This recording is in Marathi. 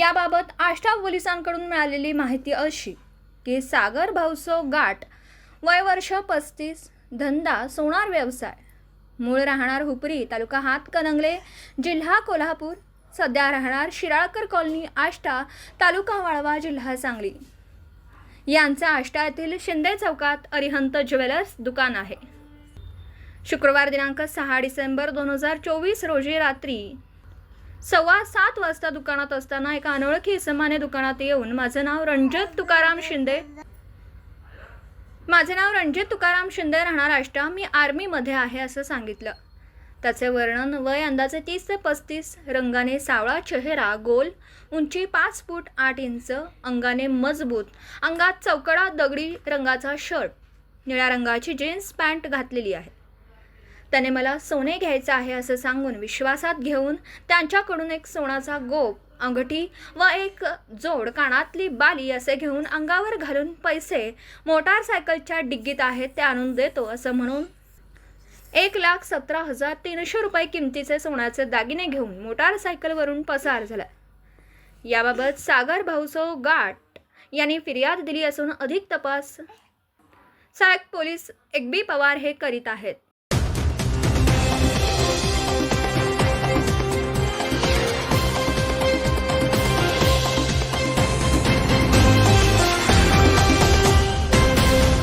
याबाबत आष्टा पोलिसांकडून मिळालेली माहिती अशी की सागर भाऊसो गाठ वय वर्ष पस्तीस धंदा सोनार व्यवसाय. मूळ राहणार हुपरी तालुका हातकणंगले जिल्हा कोल्हापूर. सध्या राहणार शिराळकर कॉलनी आष्टा तालुका वाळवा जिल्हा सांगली. यांचं आष्टा येथील शिंदे चौकात अरिहंत ज्वेलर्स दुकान आहे. शुक्रवार दिनांक सहा डिसेंबर दोन हजार चोवीस रोजी रात्री सव्वा सात वाजता दुकानात असताना एका अनोळखी इसमाने दुकानात येऊन माझं नाव रणजित तुकाराम शिंदे माझे नाव रणजित तुकाराम शिंदे राहणार आष्टा मी आर्मीमध्ये आहे असं सांगितलं. त्याचे वर्णन वय अंदाजे तीस ते पस्तीस रंगाने सावळा चेहरा गोल उंची पाच फूट आठ इंच अंगाने मजबूत अंगात चौकडा दगडी रंगाचा शर्ट निळ्या रंगाची जीन्स पॅन्ट घातलेली आहे. त्याने मला सोने घ्यायचं आहे असं सांगून विश्वासात घेऊन त्यांच्याकडून एक सोनाचा गोप अंगठी व एक जोड कानातली बाली असे घेऊन अंगावर घालून पैसे मोटारसायकलच्या डिग्गीत आहेत ते आणून देतो असं म्हणून एक लाख सतरा हजार तीनशे रुपये किमतीचे सोन्याचे दागिने घेऊन मोटारसायकलवरून पसार झाला. याबाबत सागर भाऊसो गाठ यांनी फिर्याद दिली असून अधिक तपास सहाय्यक पोलीस एक बी पवार हे करीत आहेत.